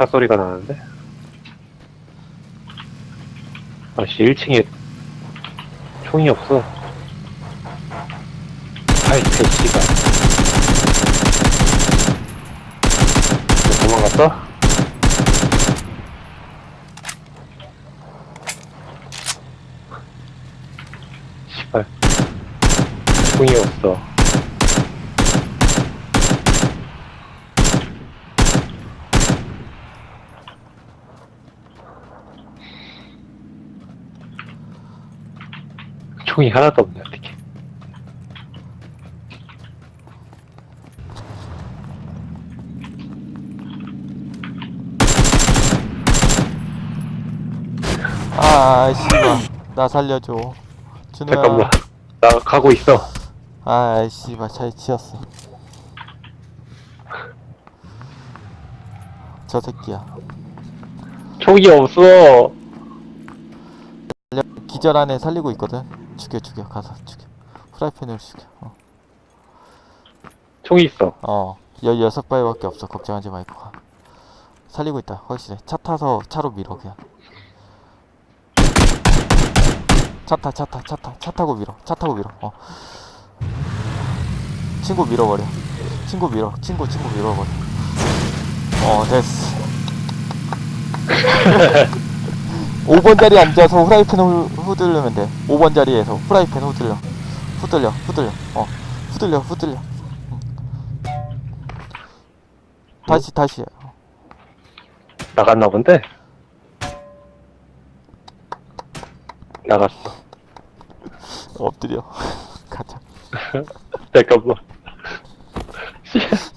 차 소리가 나는데? 아씨, 1층에 총이 없어. 아이, 개씨가. 도망갔어? 씨발. 총이 없어. 총이 하나도 없네, 어떻게. 아, 씨발. 나 살려줘. 준호야. 잠깐만. 나 가고 있어. 아, 씨발. 잘 치였어. 저 새끼야. 총이 없어. 기절 안에 살리고 있거든. 죽여, 죽여. 가서 죽여. 프라이팬으로 죽여. 어. 총이 있어. 어. 16발밖에 없어. 걱정하지 말고 가. 살리고 있다. 확실해. 차 타서 차로 밀어, 그냥. 차 타, 차 타, 차 타. 차 타고 밀어. 차 타고 밀어. 어. 친구 밀어버려. 친구 밀어. 친구, 친구 밀어버려. 어, 됐어. 5번 자리에 앉아서 후라이팬 후, 후들르면 돼. 5번 자리에서 후라이팬 후들려. 후들려, 후들려. 어. 후들려, 후들려. 응. 다시, 다시. 나갔나 본데? 나갔어. 엎드려. 가자. 잠깐만. 씨.